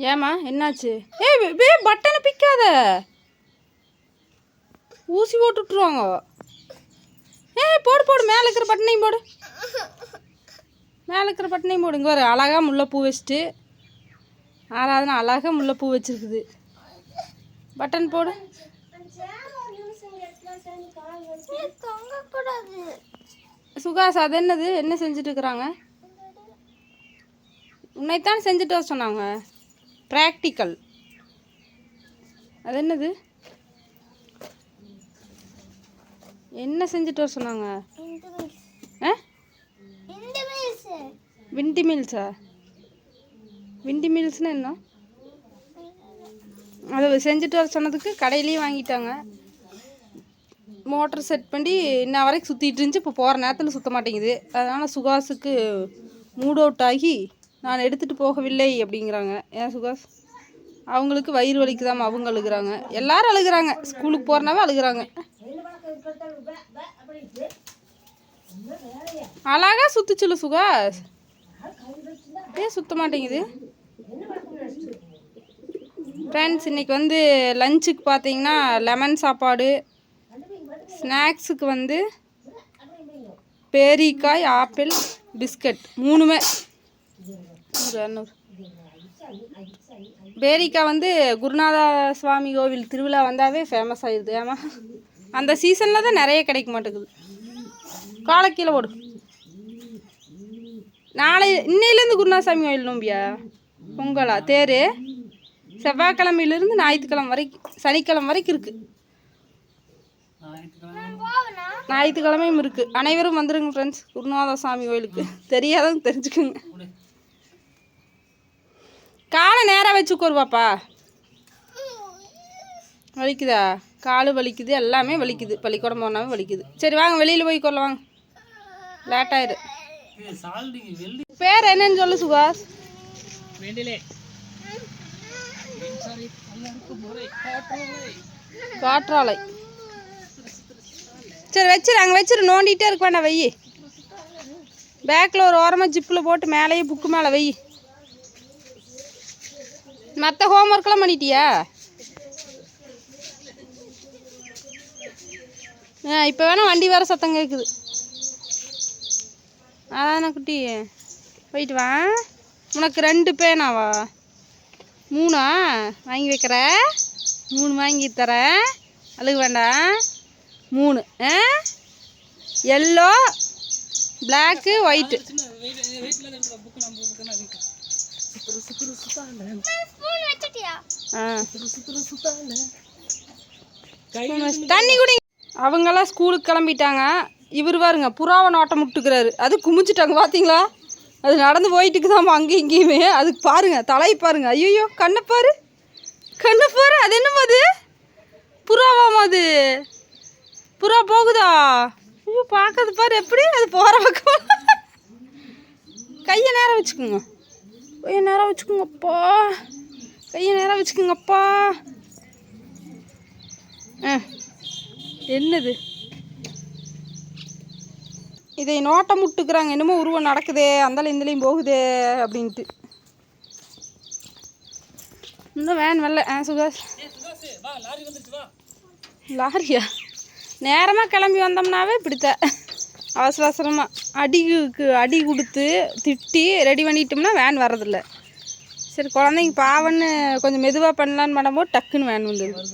ஏம்மா என்னாச்சு? ஏய் வே- பட்டனை பிக்காத. ஊசி போட்டு விட்ருவாங்க போடு போடு மேலே இருக்கிற பட்டனையும் போடு. மேலே இருக்கிற பட்டனையும் போடு. இங்கே ஒரு அழகாக முல்லைப்பூ வச்சுட்டு ஆறாவதுனா அழகாக முல்லைப்பூ வச்சுருக்குது. பட்டன் போடு. சுகாஸ் அது என்னது? என்ன செஞ்சுட்டு இருக்கிறாங்க? உன்னைத்தான் செஞ்சுட்டு வர சொன்னாங்க. ப்ராக்டிக்கல் அது என்னது? என்ன செஞ்சுட்டு வர சொன்னாங்க? விண்டி மில்ஸா விண்டி மில்ஸ்னு என்ன? அதை செஞ்சுட்டு வர சொன்னதுக்கு கடையிலையும் வாங்கிட்டாங்க. மோட்டர் செட் பண்ணி இன்ன வரைக்கும் சுற்றிட்டு இருந்துச்சு இப்போ போகிற நேரத்தில் சுத்த மாட்டேங்குது. அதனால் சுகாஸுக்கு மூட் அவுட் ஆகி நான் எடுத்துகிட்டு போகவில்லை அப்படிங்கிறாங்க. ஏன் சுகாஸ் அவங்களுக்கு வயிறு வலிக்குதாம் அவங்க அழுகுறாங்க. எல்லாரும் அழுகுறாங்க. ஸ்கூலுக்கு போகிறனாவே அழுகுறாங்க. அழகா சுத்துச்சுல சுகாஸ் ஏன் சுத்த மாட்டேங்குது? ஃப்ரெண்ட்ஸ் இன்னைக்கு வந்து லஞ்சுக்கு பார்த்தீங்கன்னா லெமன் சாப்பாடு ஸ்நாக்ஸுக்கு வந்து பேரிக்காய் ஆப்பிள் பிஸ்கட் மூணுமே. நூறு இரநூறு. பேரிக்கா வந்து குருநாத சுவாமி கோவில் திருவிழா வந்தாவே ஃபேமஸ் ஆயிடுது ஏமா அந்த சீசனில் தான் நிறைய கிடைக்க மாட்டேங்குது. காலை கீழே ஓடு நாளை இன்னையிலேருந்து குருநாசாமி கோயில் நோம்பியா? பொங்கலா? தேர்? செவ்வாய்க்கிழமையிலேருந்து ஞாயிற்றுக்கிழமை வரைக்கும் சனிக்கிழமை வரைக்கும் இருக்குது ஞாயிற்றுக்கிழமையும் இருக்குது அனைவரும் வந்துருங்க ஃப்ரெண்ட்ஸ் குருநாத சாமி கோயிலுக்கு தெரியாதவங்க தெரிஞ்சுக்கோங்க. காலை நேராக வச்சுக்கோரு பாப்பா. வலிக்குதா? கால் வலிக்குது எல்லாமே வலிக்குது. பள்ளிக்கூடம் போனாவே வலிக்குது. சரி வாங்க வெளியில் போய் கொள்ள வாங்க. லேட் ஆயிரு. பேர் என்னன்னு சொல்லு சுபாஷ் காற்றாலை. சரி வச்சிரு அங்கே வச்சிரு நோண்டிகிட்டே இருக்க வேண்டாம் வெயி. பேக்கில் ஒரு ஓரமாக ஜிப்பில் போட்டு மேலேயே புக்கு மேலே வெயி. மற்ற ஹோம்ஒர்க்லாம் பண்ணிட்டியா? ஆ இப்போ வேணால் வண்டி வேறு சத்தம் கேட்குது அதான குட்டி. போயிட்டு வா. உனக்கு ரெண்டு பேனாவா? மூணா? வாங்கி வைக்கிற? மூணு வாங்கி தரேன் அழுக வேண்டாம் மூணு. ஆ? எல்லோ பிளாக்கு ஒயிட்டு ஸ்பூன் வச்சிட்டியா ஆ. தண்ணி குடி. அவங்கெல்லாம் ஸ்கூலுக்கு கிளம்பிட்டாங்க. இவர் பாருங்க புறாவை நோட்டம் முட்டுக்கிறாரு. அது குமிச்சிட்டாங்க பார்த்தீங்களா அது நடந்து போயிட்டு தான் அங்கேயும் இங்கேயுமே. அதுக்கு பாருங்க தலையை பாருங்க. ஐயோ கண்ணை பாரு. கண்ணை பாரு அது என்னம்மா அது? புறாவாமா அது. புறா போகுதா? ஐயோ பார்க்கறது பாரு எப்படி? அது போகிற பக்கம். கையை நேரம் வச்சுக்கோங்க. கையை நேரம் வச்சுக்கோங்கப்பா. கையை நேரம் வச்சுக்கோங்கப்பா. ஆ. என்னது? இதை நோட்டம் முட்டுக்கிறாங்க. என்னமோ உருவம் நடக்குதே. அந்தாலும் இந்தலையும் போகுதே அப்படின்ட்டு. இன்னும் வேன் வரல. ஆ சுகாஷ் லாரியா? நேரமாக கிளம்பி வந்தோம்னாவே இப்படித்தான். அவசர அவசரமாக அடிக்கு அடி கொடுத்து திட்டி ரெடி பண்ணிட்டோம்னா வேன் வர்றதில்ல. சரி குழந்தைங்க பாவன்னு கொஞ்சம் மெதுவாக பண்ணலான்னு பண்ணும்போது டக்குன்னு வேன் வந்துடுது